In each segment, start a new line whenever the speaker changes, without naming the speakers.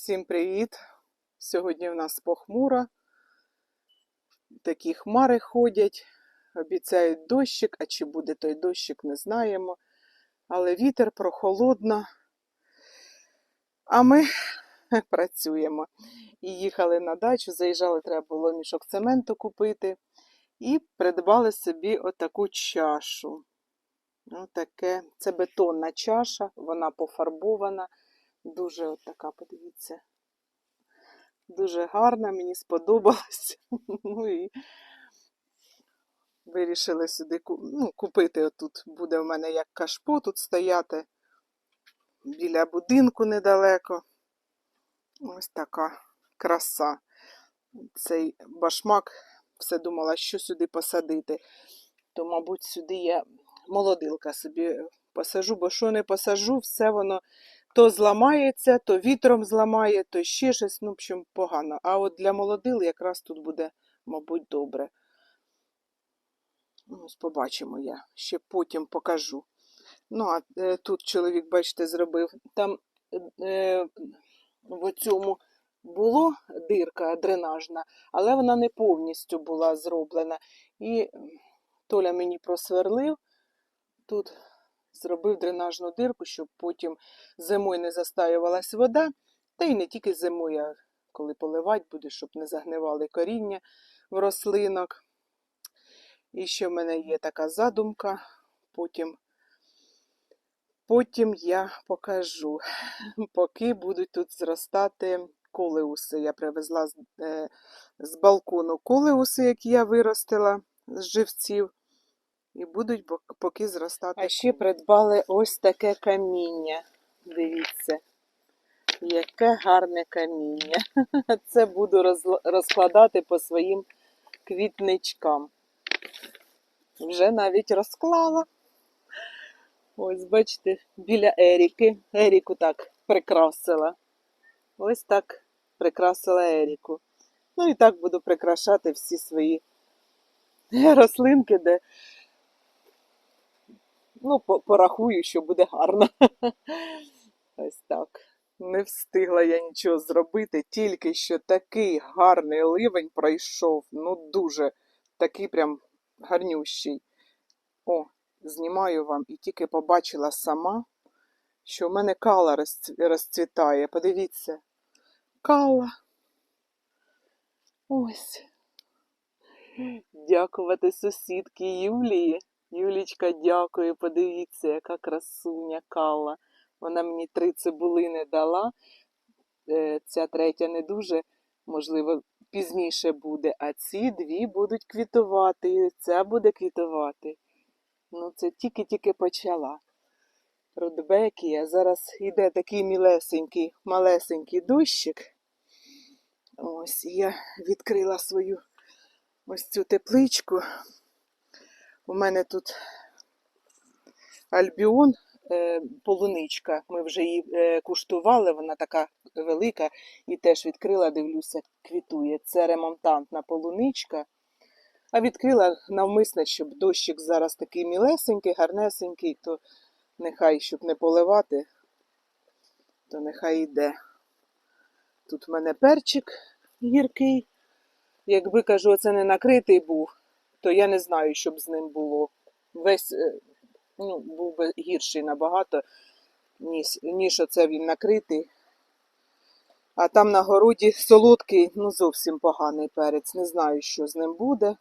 Всім привіт! Сьогодні в нас похмуро. Такі хмари ходять, обіцяють дощик, а чи буде той дощик, не знаємо. Але вітер прохолодно. А ми працюємо. І їхали на дачу, заїжджали, треба було мішок цементу купити. І придбали собі отаку чашу. Отаке. Це бетонна чаша, вона пофарбована. Дуже от така, подивіться. Дуже гарна, мені сподобалось. Ну і вирішили сюди ну, купити. Отут буде в мене як кашпо тут стояти біля будинку недалеко. Ось така краса. Цей башмак все думала, що сюди посадити. То, мабуть, сюди я молодилка собі посажу, бо що не посажу, все воно то зламається, то вітром зламає, то ще щось, ну, в общем, погано. А от для молодил якраз тут буде, мабуть, добре. Ну, Ось побачимо я, ще потім покажу. Ну, а е, тут чоловік, бачите, зробив. Там е, в цьому було дирка дренажна, але вона не повністю була зроблена. І Толя мені просверлив тут зробив дренажну дирку, щоб потім зимою не застаювалась вода, та й не тільки зимою, а коли поливати буде, щоб не загнивали коріння в рослинок. І ще в мене є така задумка, потім, потім я покажу, поки будуть тут зростати колеуси. Я привезла з, е, з балкону колеуси, які я виростила з живців. І будуть поки зростати. А ще придбали ось таке каміння. Дивіться, яке гарне каміння. Це буду розкладати по своїм квітничкам. Вже навіть розклала. Ось, бачите, біля Еріки. Еріку так прикрасила. Ось так прикрасила Еріку. Ну і так буду прикрашати всі свої рослинки, де Ну, порахую, що буде гарно. Ось так. Не встигла я нічого зробити, тільки що такий гарний ливень пройшов. Ну, дуже такий прям гарнющий. О, знімаю вам і тільки побачила сама, що в мене кала розцвітає. Подивіться. Кала. Ось. Дякувати сусідки Юлії. Юлічка, дякую, подивіться, яка красуня кала. Вона мені три цибулини дала. Е, Ця третя не дуже, можливо, пізніше буде, а ці дві будуть квітувати, і ця буде квітувати. Ну, це тільки-тільки почала. Рудбекія. Зараз йде такий мілесенький, малесенький дощик. Ось я відкрила свою ось цю тепличку. У мене тут альбіон, е, полуничка. Ми вже її е, куштували, вона така велика, і теж відкрила, дивлюся, квітує. Це ремонтантна полуничка. А відкрила навмисно, щоб дощик зараз такий мілесенький, гарнесенький, то нехай, щоб не поливати, то нехай йде. Тут в мене перчик гіркий. Якби кажу, це не накритий був, то я не знаю, що б з ним було. Весь е, ну, був би гірший набагато, ніж, ніж оце він накритий. А там на городі солодкий, ну зовсім поганий перець. Не знаю, що з ним буде.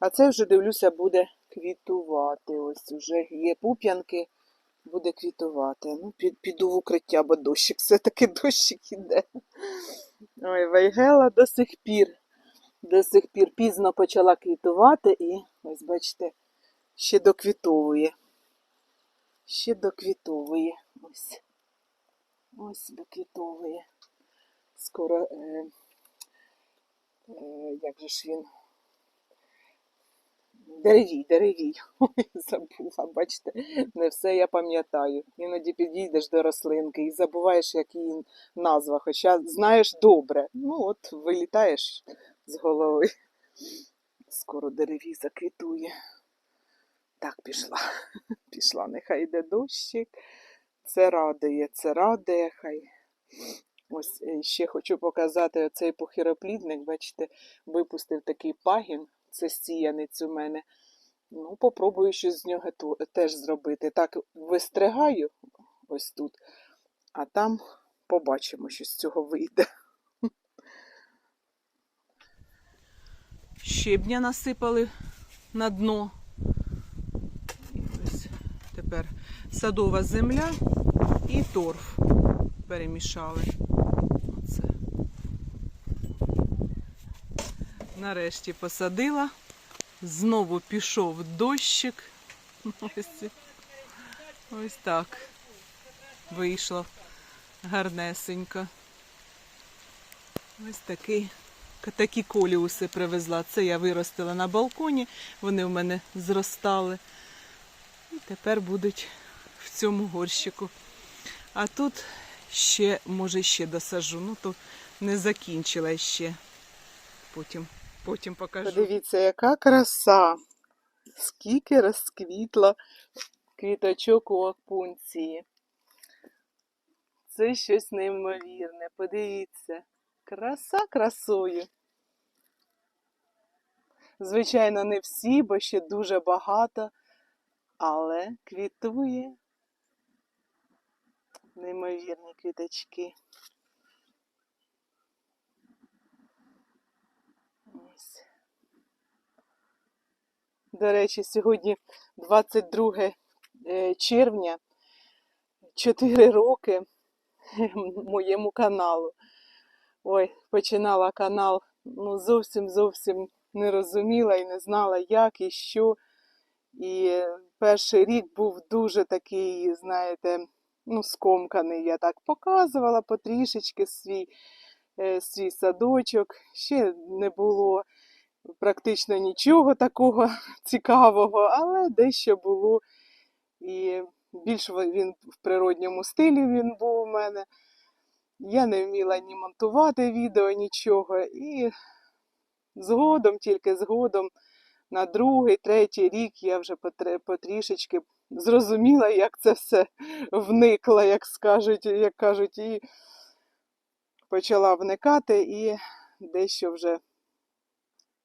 А це вже, дивлюся, буде квітувати. Ось вже є пуп'янки, буде квітувати. Ну, під, піду в укриття, бо дощик, все-таки дощик іде. Ой, Вайгела до сих пір до сих пір пізно почала квітувати і, ось бачите, ще доквітовує. Ще доквітовує. Ось. Ось доквітовує. Скоро, е, е, як же ж він? Деревій, деревій. Ой, забула, бачите, не все я пам'ятаю. Іноді підійдеш до рослинки і забуваєш, як її назва, хоча знаєш добре. Ну, от вилітаєш з голови. Скоро дереві заквітує. Так, пішла. Пішла, нехай йде дощик. Це радує, це радує, хай Ось е, ще хочу показати оцей похироплідник. Бачите, випустив такий пагін. Це сіянець у мене. Ну, попробую щось з нього теж зробити. Так, вистригаю ось тут, а там побачимо, що з цього вийде. Щебня насипали на дно. І ось тепер садова земля і торф перемішали. Оце. Нарешті посадила. Знову пішов дощик. Ось, ось так. Вийшло гарнесенько. Ось такий, такі коліуси привезла. Це я виростила на балконі, вони в мене зростали. І тепер будуть в цьому горщику. А тут ще, може, ще досажу. Ну, то не закінчила ще. Потім, потім покажу. Подивіться, яка краса. Скільки розквітло квіточок у опунції. Це щось неймовірне. Подивіться. Краса красою. Звичайно, не всі, бо ще дуже багато, але квітує. Неймовірні квіточки. Ось. До речі, сьогодні 22 е, червня, 4 роки моєму каналу. Ой, починала канал, ну зовсім зовсім не розуміла і не знала, як і що. І перший рік був дуже такий, знаєте, ну, скомканий. Я так показувала потрішечки свій, е, свій садочок. Ще не було практично нічого такого цікавого, але дещо було. І більш він в природньому стилі він був у мене. Я не вміла ні монтувати відео, нічого. І згодом, тільки згодом, на другий, третій рік я вже потрішечки зрозуміла, як це все вникло, як скажуть, як кажуть, і почала вникати і дещо вже,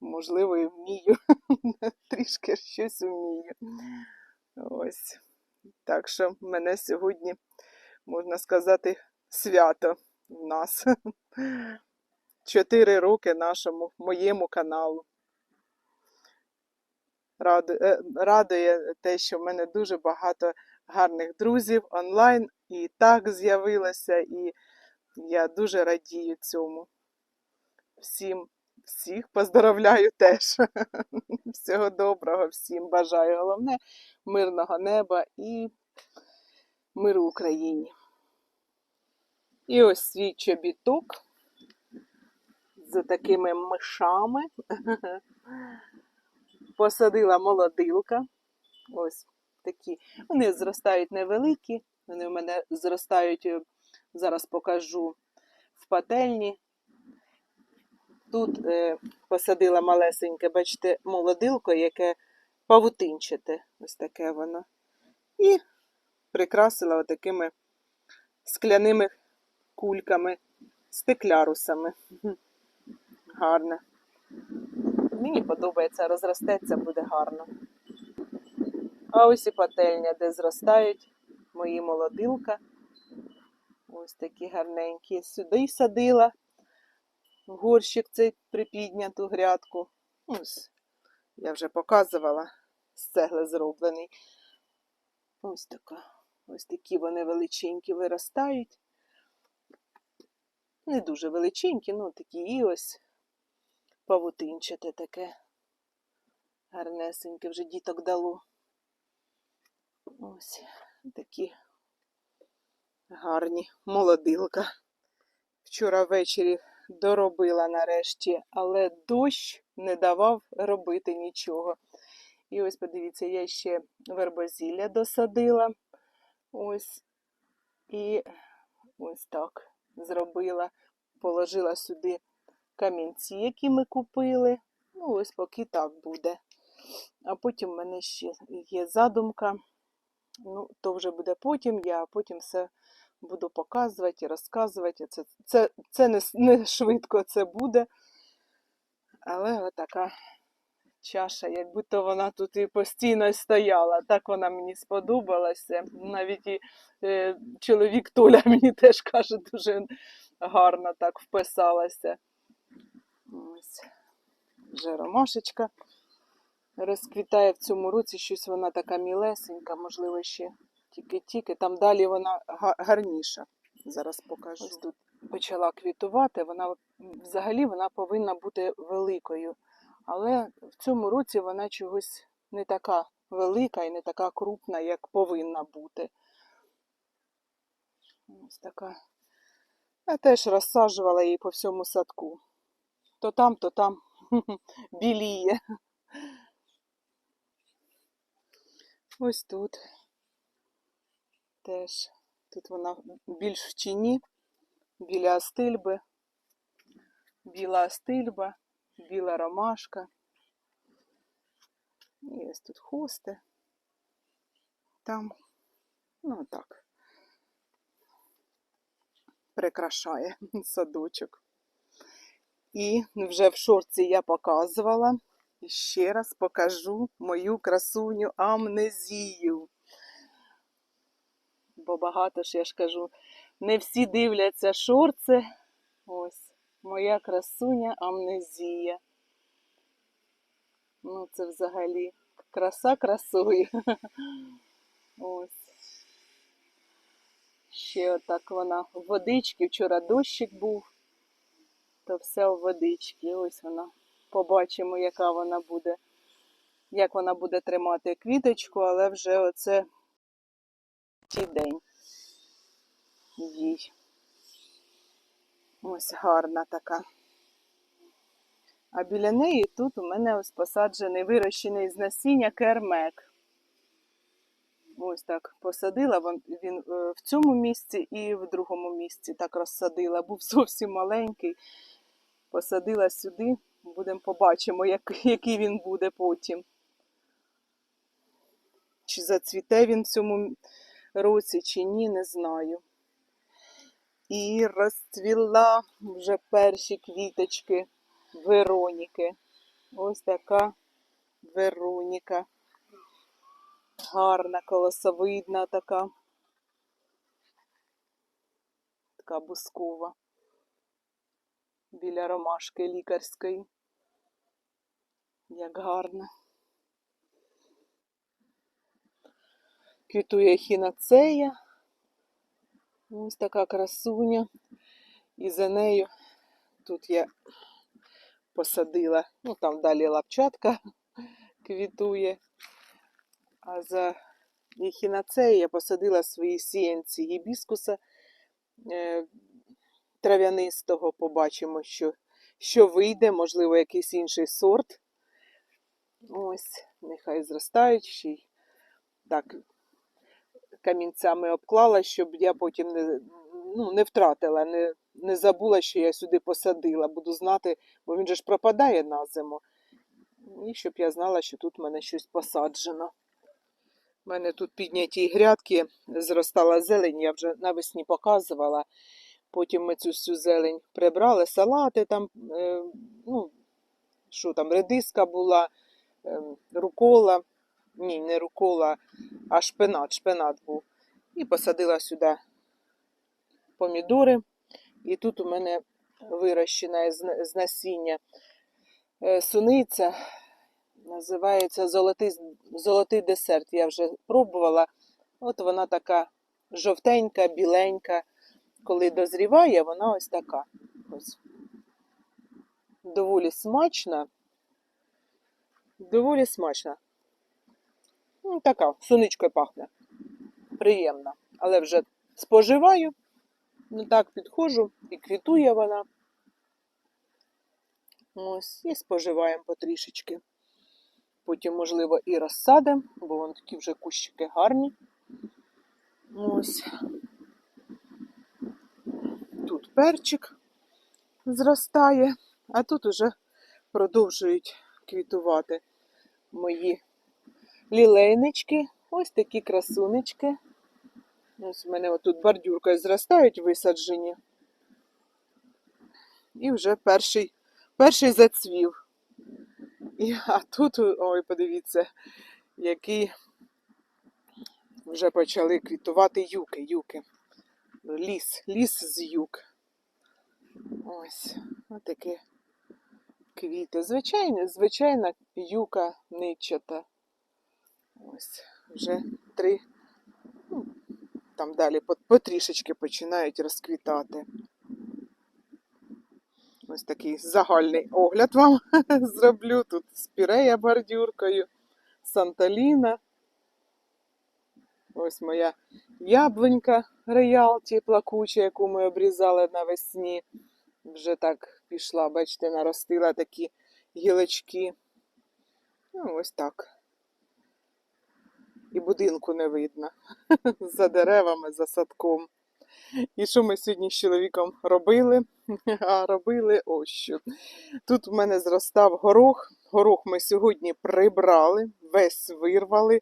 можливо, і вмію. Трішки щось вмію. Ось. Так що в мене сьогодні, можна сказати, свято в нас. Чотири роки нашому, моєму каналу. Е, Радує те, що в мене дуже багато гарних друзів онлайн і так з'явилося, і я дуже радію цьому. Всім, всіх поздоровляю теж. Всього доброго, всім бажаю. Головне мирного неба і миру Україні. І ось свій чобіток з такими мишами. Посадила молодилка. Ось такі. Вони зростають невеликі. Вони в мене зростають, е, зараз покажу в пательні. Тут е, посадила малесеньке, бачите, молодилко, яке павутинчате. Ось таке воно. І прикрасила отакими скляними кульками, стеклярусами. Гарне. Мені подобається, розростеться, буде гарно. А ось і пательня, де зростають мої молодилка. Ось такі гарненькі. Сюди садила в горщик цей припідняту грядку. Ось, я вже показувала, з цегли зроблений. Ось така. Ось такі вони величенькі виростають. Не дуже величенькі, ну такі і ось павутинчате таке. Гарнесеньке вже діток дало. Ось такі гарні молодилка. Вчора ввечері доробила нарешті, але дощ не давав робити нічого. І ось подивіться, я ще вербозілля досадила. Ось. І ось так зробила. Положила сюди камінці, які ми купили. Ну, ось поки так буде. А потім в мене ще є задумка. Ну, то вже буде потім, я потім все буду показувати розказувати. Це, це, це не, не швидко це буде. Але отака чаша, як будто вона тут і постійно стояла. Так вона мені сподобалася. Навіть і е, чоловік Толя мені теж каже, дуже гарно так вписалася. Ось. Вже ромашечка розквітає в цьому році, щось вона така мілесенька, можливо, ще тільки-тільки. Там далі вона гарніша. Зараз покажу. Ось тут почала квітувати. Вона взагалі вона повинна бути великою. Але в цьому році вона чогось не така велика і не така крупна, як повинна бути. Ось така. Я теж розсаджувала її по всьому садку. То там, то там біліє. Ось тут теж. Тут вона більш в тіні, біля астильби, біла астильба, біла ромашка. І ось тут хости. Там, ну так, прикрашає садочок. І вже в шорці я показувала. І ще раз покажу мою красуню амнезію. Бо багато ж я ж кажу, не всі дивляться шорти. Ось моя красуня амнезія. Ну, це взагалі краса красою. Ось. Ще отак вона в водички. Вчора дощик був, то все у водички. Ось вона. Побачимо, яка вона буде, як вона буде тримати квіточку, але вже оце цей день їй. Ось гарна така. А біля неї тут у мене ось посаджений, вирощений з насіння кермек. Ось так посадила він, е, в цьому місці і в другому місці так розсадила. Був зовсім маленький. Посадила сюди. Будемо побачимо, як, який він буде потім. Чи зацвіте він в цьому році, чи ні, не знаю. І розцвіла вже перші квіточки Вероніки. Ось така Вероніка. Гарна, колосовидна така. Така бускова. Біля ромашки лікарської. Як гарно. Квітує хіноцея. Ось така красуня. І за нею тут я посадила, ну там далі лапчатка квітує. А за ехінацею я посадила свої сіянці гібіскуса е, трав'янистого. Побачимо, що, що вийде, можливо, якийсь інший сорт. Ось, нехай зростають ще й так камінцями обклала, щоб я потім не, ну, не втратила, не, не забула, що я сюди посадила. Буду знати, бо він же ж пропадає на зиму. І щоб я знала, що тут в мене щось посаджено. У мене тут підняті грядки, зростала зелень, я вже навесні показувала. Потім ми цю всю зелень прибрали, салати там, е, ну, що там, редиска була, е, рукола. Ні, не рукола, а шпинат, шпинат був. І посадила сюди помідори. І тут у мене вирощена з, насіння е, суниця. Називається золотий, золотий десерт. Я вже пробувала. От вона така жовтенька, біленька. Коли дозріває, вона ось така. Ось. Доволі смачна. Доволі смачна. Ну, така, суничкою пахне. Приємна. Але вже споживаю. Ну так підходжу і квітує вона. Ось, і споживаємо потрішечки. Потім, можливо, і розсадимо, бо вони такі вже кущики гарні. Ось. Тут перчик зростає, а тут уже продовжують квітувати мої лілейнички. Ось такі красунечки. Ось у мене отут бордюркою зростають висаджені. І вже перший, перший зацвів. І, а тут, ой, подивіться, які вже почали квітувати юки, юки. Ліс, ліс з юк. Ось, отакі квіти. Звичайно, звичайна юка ничата. Ось, вже три, ну, там далі потрішечки починають розквітати. Ось такий загальний огляд вам зроблю. Тут спірея бордюркою, Санталіна. Ось моя яблунька Реялті плакуча, яку ми обрізали навесні. Вже так пішла, бачите, наростила такі гілочки. Ну, ось так. І будинку не видно. За деревами, за садком. І що ми сьогодні з чоловіком робили? А робили ось що. Тут в мене зростав горох. Горох ми сьогодні прибрали, весь вирвали.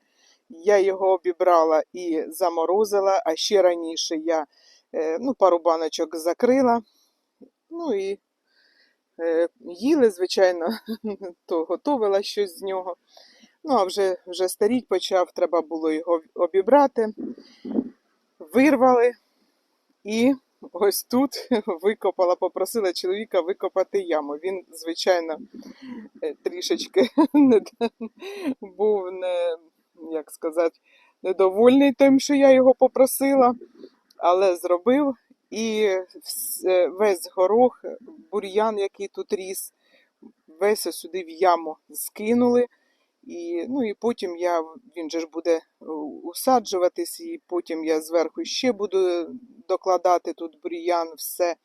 Я його обібрала і заморозила, а ще раніше я е, ну, пару баночок закрила. Ну і е, їли, звичайно, то готувала щось з нього. Ну, а вже, вже старіть почав, треба було його обібрати. Вирвали і ось тут викопала, попросила чоловіка викопати яму. Він, звичайно, е, трішечки був не, як сказати, недовольний тим, що я його попросила, але зробив. І е, весь горох, бур'ян, який тут ріс, весь сюди в яму скинули. І, ну, і потім я, він же ж буде е, усаджуватись, і потім я зверху ще буду докладати тут бур'ян, все.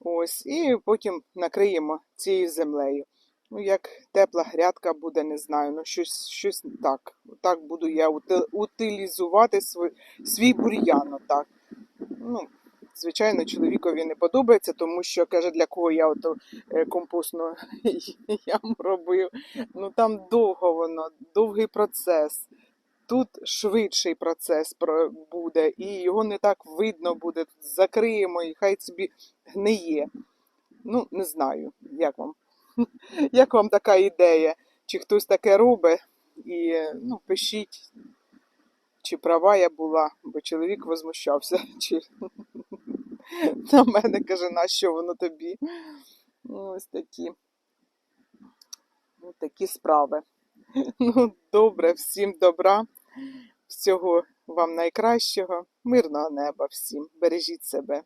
Ось, і потім накриємо цією землею. Ну, як тепла грядка буде, не знаю. Ну, щось, щось так. Так буду я утилізувати свій, свій бур'ян. Ну, звичайно, чоловікові не подобається, тому що каже, для кого я ото е, компостну яму робив. Ну там довго воно, довгий процес. Тут швидший процес буде, і його не так видно буде. Тут закриємо і хай собі гниє. Ну, не знаю, як вам. Як вам така ідея? Чи хтось таке робить? І ну, пишіть, чи права я була, бо чоловік возмущався, чи на мене каже, на що воно тобі? Ну, Ось такі. Ну, такі справи. Ну, добре, всім добра, всього вам найкращого, мирного неба всім. Бережіть себе.